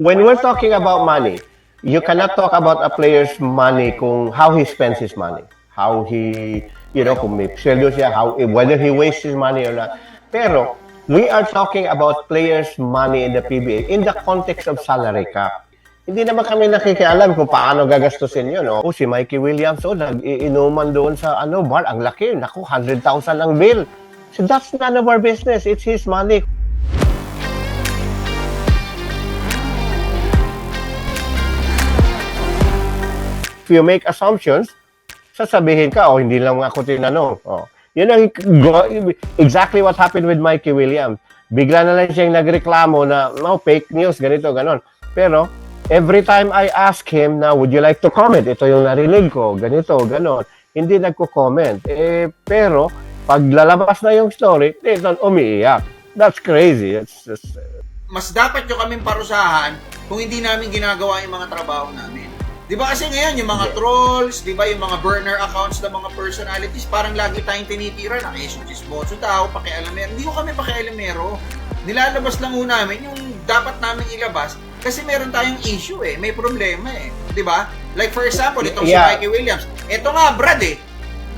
when we're talking about money, you cannot talk about a player's money kung how he spends his money. How he, you know, kung may sweldo siya, how, whether he wastes his money or not. Pero, we are talking about players' money in the PBA in the context of salary cap. Hindi naman kami nakikialam kung paano gagastusin yun. Oh, si Mikey Williams, oh, nag-iinuman doon sa ano, bar. Ang laki. Naku, 100,000 ang bill. So that's none of our business. It's his money. You make assumptions, sasabihin ka, oh, hindi lang ako tinanong. Oh. Yun ang exactly what happened with Mikey Williams. Bigla na lang siyang nagreklamo na, no, fake news, ganito, ganon. Pero, every time I ask him na, would you like to comment? Ito yung narinig ko, ganito, ganon. Hindi nagko-comment. Eh, pero, pag lalabas na yung story, dito umiiyak. That's crazy. It's just, mas dapat nyo kaming parusahan kung hindi namin ginagawa yung mga trabaho namin. Di ba kasi ngayon, yung mga trolls, di ba yung mga burner accounts ng mga personalities, parang lagi tayong tinitira na kayo chismoso tao, pakialamero. Hindi ko kami pakialamero. Nilalabas lang ho namin yung dapat namin ilabas kasi meron tayong issue eh, may problema eh. Di ba? Like for example, itong Yeah. si Mikey Williams. Ito nga, Brad eh.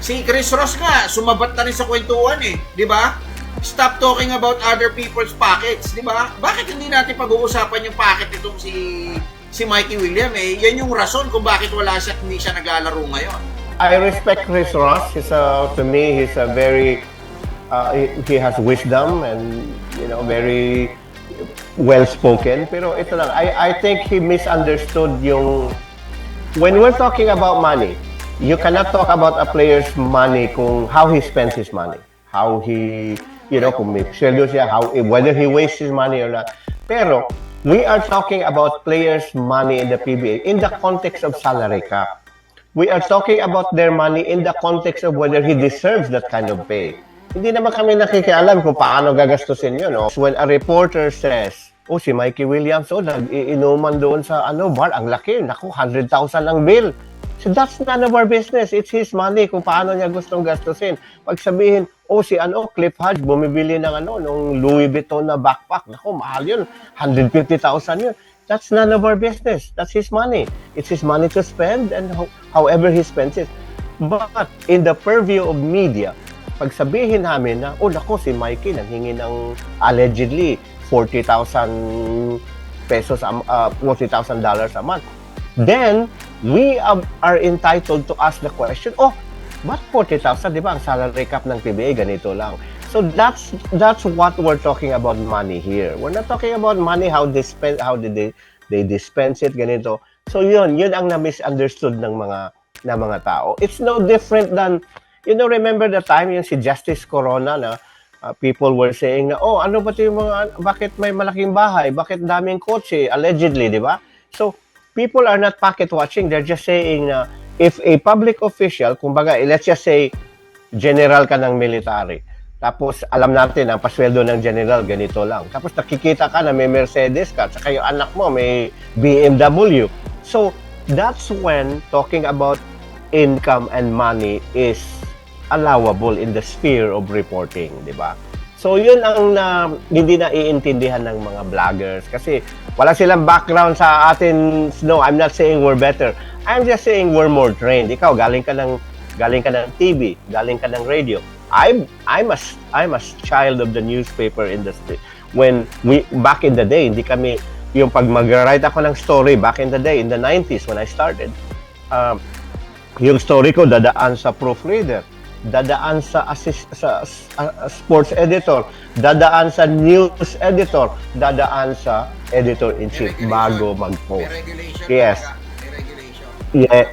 Si Chris Ross nga, sumabat na rin sa kwentuhan eh. Di ba? Stop talking about other people's pockets, di ba? Bakit hindi natin pag-uusapan yung pocket nitong si si Mikey William eh? Yan yung rason kung bakit wala siya hindi siya naglalaro ngayon. I respect Chris Ross. He's a, to me, he's a very, uh, he, has wisdom and, you know, very well-spoken. Pero ito lang, I, I think he misunderstood yung, when we're talking about money, you cannot talk about a player's money kung how he spends his money. How he, you know, kung may sweldo siya, how, whether he wastes his money or not. Pero, we are talking about players' money in the PBA in the context of salary cap. We are talking about their money in the context of whether he deserves that kind of pay. Hindi naman kami nakikialam kung paano gagastusin yun. No? When a reporter says, oh, si Mikey Williams, oh, nag-iinuman doon sa ano, bar, ang laki, naku, 100,000 ang bill. So that's none of our business. It's his money kung paano niya gustong gastusin. Pag sabihin, oh, si ano, Cliff Hodge, bumibili ng ano, nung Louis Vuitton na backpack. Naku, mahal yun. 150,000 yun. That's none of our business. That's his money. It's his money to spend and ho- however he spends it. But in the purview of media, pag sabihin namin na, oh nako, si Mikey nanghingi ng allegedly 40,000 pesos, a- uh, 40,000 dollars a month, then we are entitled to ask the question, oh, ba't 40,000? Di ba ang salary cap ng PBA ganito lang? So that's that's what we're talking about money here. We're not talking about money how they spend how did they they dispense it ganito. So yun, yun ang na-misunderstood ng mga ng mga tao. It's no different than you know remember the time yung si Justice Corona na uh, people were saying na oh ano ba yung mga bakit may malaking bahay, bakit daming kotse allegedly, di ba? So people are not pocket watching, they're just saying na if a public official, kumbaga let's just say general ka ng military, tapos alam natin ang pasweldo ng general ganito lang. Tapos nakikita ka na may Mercedes ka, saka yung anak mo may BMW. So that's when talking about income and money is allowable in the sphere of reporting, di ba? So yun ang na, hindi na iintindihan ng mga vloggers kasi wala silang background sa atin. No, I'm not saying we're better. I'm just saying we're more trained. Ikaw galing ka ng galing ka ng TV, galing ka ng radio. I'm I'm a I'm a child of the newspaper industry. When we back in the day, hindi kami yung pag mag-write ako ng story back in the day in the 90s when I started. Um, yung story ko dadaan sa proofreader, dadaan sa assist, sa uh, sports editor, dadaan sa news editor, dadaan sa editor in chief bago mag-post. Yes. Yeah,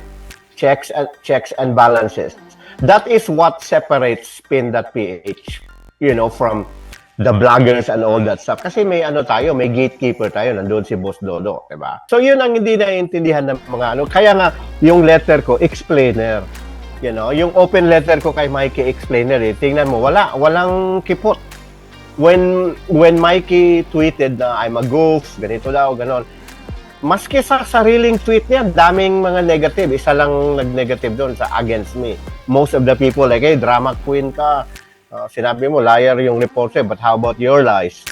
checks and checks and balances. That is what separates Spin.ph, you know, from the bloggers and all that stuff. Kasi may ano tayo, may gatekeeper tayo, nandun si Boss Dodo, di ba? So yun ang hindi naiintindihan ng mga ano. Kaya nga, yung letter ko, explainer. You know, yung open letter ko kay Mikey explainer eh, tingnan mo, wala, walang kipot. When, when Mikey tweeted na I'm a goof, ganito daw, ganon, maski sa sariling tweet niya, daming mga negative. Isa lang nag-negative doon sa against me. Most of the people like, hey, drama queen ka. Uh, sinabi mo, liar yung reporter, but how about your lies?